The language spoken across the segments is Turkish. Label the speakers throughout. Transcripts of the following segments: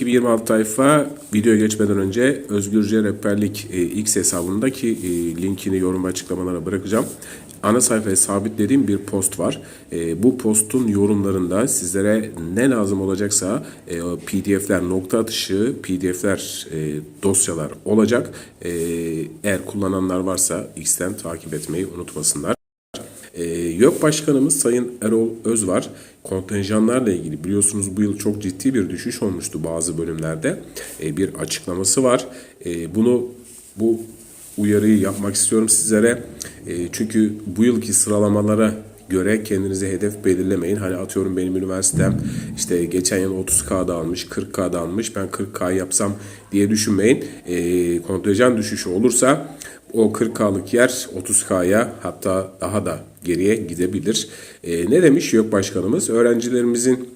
Speaker 1: 2026 tayfa videoya geçmeden önce Özgürce Rehberlik e, X hesabındaki e, linkini yorum açıklamalara bırakacağım. Ana sayfaya sabitlediğim bir post var. E, bu postun yorumlarında sizlere ne lazım olacaksa PDF'ler nokta atışı, PDF'ler dosyalar olacak. Eğer kullananlar varsa X'ten takip etmeyi unutmasınlar. Ee, YÖK Başkanımız Sayın Erol Özvar kontenjanlarla ilgili biliyorsunuz bu yıl çok ciddi bir düşüş olmuştu bazı bölümlerde. Ee, bir açıklaması var. Ee, bunu bu uyarıyı yapmak istiyorum sizlere. Çünkü bu yılki sıralamalara göre kendinize hedef belirlemeyin. Hani atıyorum benim üniversitem işte geçen yıl 30K'da almış, 40K'da almış. Ben 40K yapsam diye düşünmeyin. Ee, kontenjan düşüşü olursa o 40K'lık yer 30K'ya hatta daha da geriye gidebilir. Ee, ne demiş YÖK Başkanımız? Öğrencilerimizin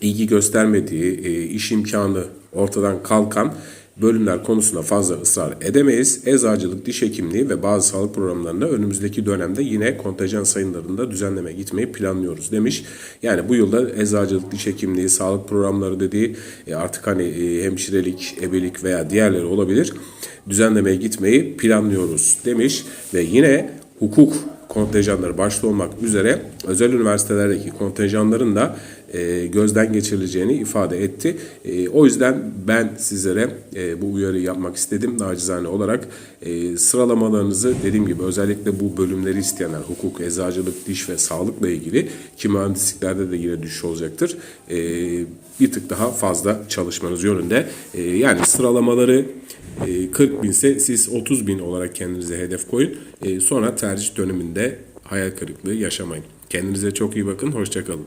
Speaker 1: ilgi göstermediği, e, iş imkanı ortadan kalkan bölümler konusunda fazla ısrar edemeyiz. Eczacılık, diş hekimliği ve bazı sağlık programlarında önümüzdeki dönemde yine kontenjan sayılarında düzenleme gitmeyi planlıyoruz demiş. Yani bu yılda eczacılık, diş hekimliği, sağlık programları dediği e, artık hani e, hemşirelik, ebelik veya diğerleri olabilir. Düzenlemeye gitmeyi planlıyoruz demiş ve yine hukuk kontenjanları başta olmak üzere özel üniversitelerdeki kontenjanların da e, gözden geçirileceğini ifade etti. E, o yüzden ben sizlere e, bu uyarıyı yapmak istedim nacizane olarak. E, sıralamalarınızı dediğim gibi özellikle bu bölümleri isteyenler hukuk, eczacılık, diş ve sağlıkla ilgili ki mühendisliklerde de yine düşüş olacaktır. E, bir tık daha fazla çalışmanız yönünde. E, yani sıralamaları 40 binse siz 30 bin olarak kendinize hedef koyun. E, sonra tercih döneminde hayal kırıklığı yaşamayın. Kendinize çok iyi bakın. Hoşçakalın.